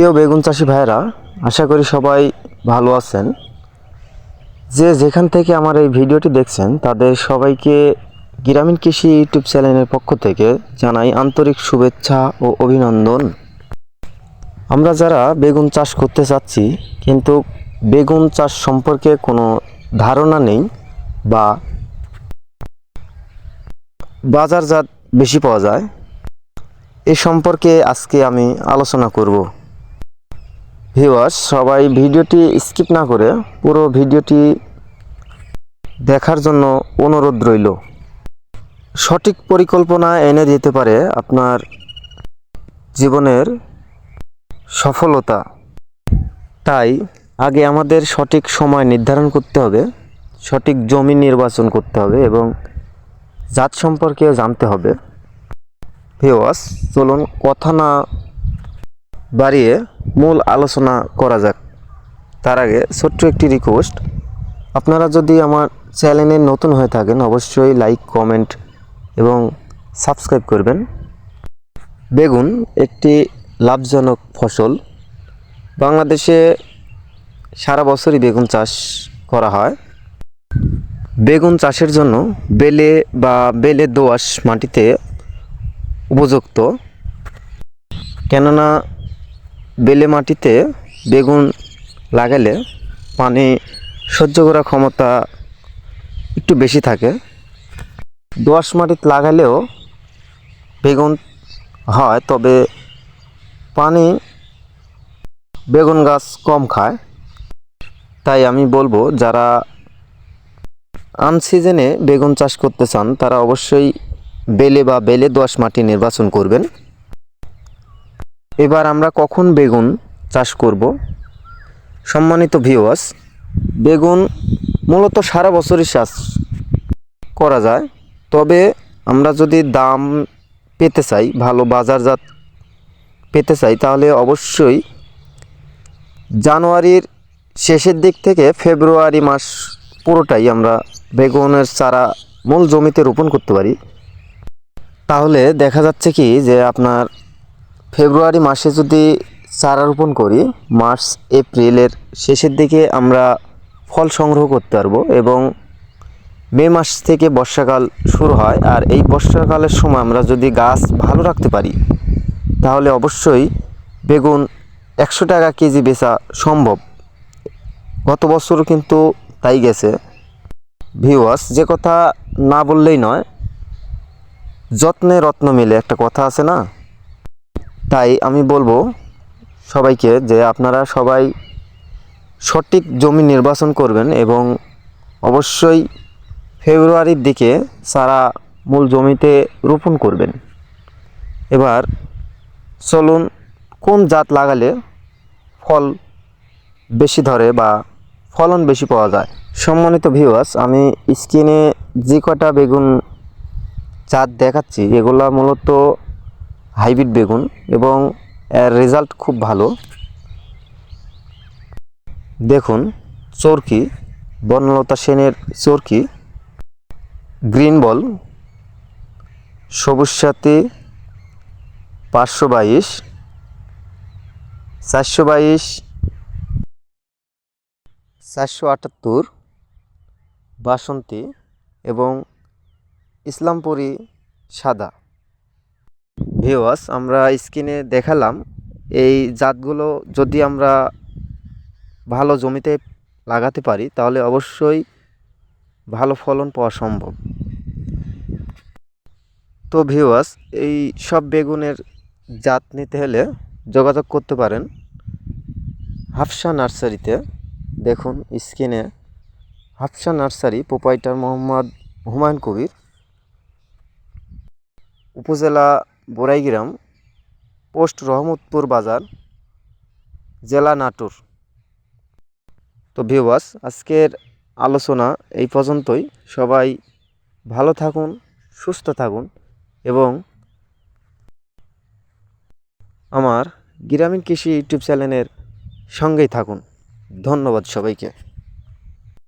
প্রিয় বেগুন চাষি ভাইরা আশা করি সবাই ভালো আছেন। যে যেখান থেকে আমার এই ভিডিওটি দেখছেন, তাদের সবাইকে গ্রামীণ কৃষি ইউটিউব চ্যানেলের পক্ষ থেকে জানাই আন্তরিক শুভেচ্ছা ও অভিনন্দন। আমরা যারা বেগুন চাষ করতে চাচ্ছি, কিন্তু বেগুন চাষ সম্পর্কে কোনো ধারণা নেই বা বাজারজাত বেশি পাওয়া যায়, এ সম্পর্কে আজকে আমি আলোচনা করব। ভিউয়ার্স সবাই ভিডিওটি স্কিপ না করে পুরো ভিডিওটি দেখার জন্য অনুরোধ রইল। সঠিক পরিকল্পনা এনে দিতে পারে আপনার জীবনের সফলতা। তাই আগে আমাদের সঠিক সময় নির্ধারণ করতে হবে, সঠিক জমি নির্বাচন করতে হবে এবং জাত সম্পর্কে জানতে হবে। ভিওয়াস চলুন কথা না বাড়িয়ে মূল আলোচনা করা যাক। তার আগে ছোট্ট একটি রিকোয়েস্ট আপনারা যদি আমার চ্যানেলে নতুন হয়ে থাকেন, অবশ্যই লাইক কমেন্ট এবং সাবস্ক্রাইব করবেন। বেগুন একটি লাভজনক ফসল। বাংলাদেশে সারা বছরই বেগুন চাষ করা হয়। বেগুন চাষের জন্য বেলে বা বেলে দোআঁশ মাটিতে উপযুক্ত। কেননা বেলে মাটিতে বেগুন লাগালে পানি সহ্য করার ক্ষমতা একটু বেশি থাকে। দোআঁশ মাটিতে লাগালেও বেগুন হয়, তবে পানি বেগুন গাছ কম খায়। তাই আমি বলব, যারা আনসিজনে বেগুন চাষ করতে চান, তারা অবশ্যই বেলে বা বেলে দোআঁশ মাটি নির্বাচন করবেন। এবার আমরা কখন বেগুন চাষ করব? সম্মানিত ভিওয়াস বেগুন মূলত সারা বছরই চাষ করা যায়। তবে আমরা যদি দাম পেতে চাই, ভালো বাজারজাত পেতে চাই, তাহলে অবশ্যই জানুয়ারির শেষের দিক থেকে ফেব্রুয়ারি মাস পুরোটাই আমরা বেগুনের চারা মূল জমিতে রোপণ করতে পারি। তাহলে দেখা যাচ্ছে কি যে আপনার ফেব্রুয়ারি মাসে যদি চারা রোপণ করি, মার্চ, এপ্রিলের শেষের দিকে আমরা ফল সংগ্রহ করতে পারব এবং মে মাস থেকে বর্ষাকাল শুরু হয়। আর এই বর্ষাকালের সময় আমরা যদি গাছ ভালো রাখতে পারি, তাহলে অবশ্যই বেগুন একশো টাকা কেজি বেচা সম্ভব। গত বছর কিন্তু তাই গেছে। ভিউয়ার্স, যে কথা না বললেই নয়, যত্নে রত্ন মিলে একটা কথা আছে না? তাই আমি বলব সবাইকে যে আপনারা সবাই সঠিক জমি নির্বাচন করবেন এবং অবশ্যই ফেব্রুয়ারির দিকে সারা মূল জমিতে রোপণ করবেন। এবার চলুন কোন জাত লাগালে ফল বেশি ধরে বা ফলন বেশি পাওয়া যায়। সম্মানিত ভিউয়ার্স আমি স্ক্রিনে যে কটা বেগুন জাত দেখাচ্ছি, এগুলা মূলত হাইব্রিড বেগুন এবং এর রেজাল্ট খুব ভালো। দেখুন, চরকি বনলতা সেনের চরকি, গ্রিন বল, সবুজ সাথী, পাঁচশো বাইশ, চারশো বাইশ, চারশো আটাত্তর, বাসন্তী এবং ইসলামপুরি সাদা। ভিওয়াস আমরা স্ক্রিনে দেখালাম। এই জাতগুলো যদি আমরা ভালো জমিতে লাগাতে পারি, তাহলে অবশ্যই ভালো ফলন পাওয়া সম্ভব। তো ভিওয়াস এই সব বেগুনের জাত নিতে হলে যোগাযোগ করতে পারেন হাফসা নার্সারিতে। দেখুন স্ক্রিনে হাফসা নার্সারি প্রোপাইটার মোহাম্মদ হুমায়ুন কবির। উপজেলা বোরাইগ্রাম, পোস্ট রহমতপুর বাজার, জেলা নাটোর। তো ভিউয়ার্স আজকের আলোচনা এই পর্যন্তই। সবাই ভালো থাকুন, সুস্থ থাকুন এবং আমার গ্রামীণ কৃষি ইউটিউব চ্যানেলের সঙ্গেই থাকুন। ধন্যবাদ সবাইকে।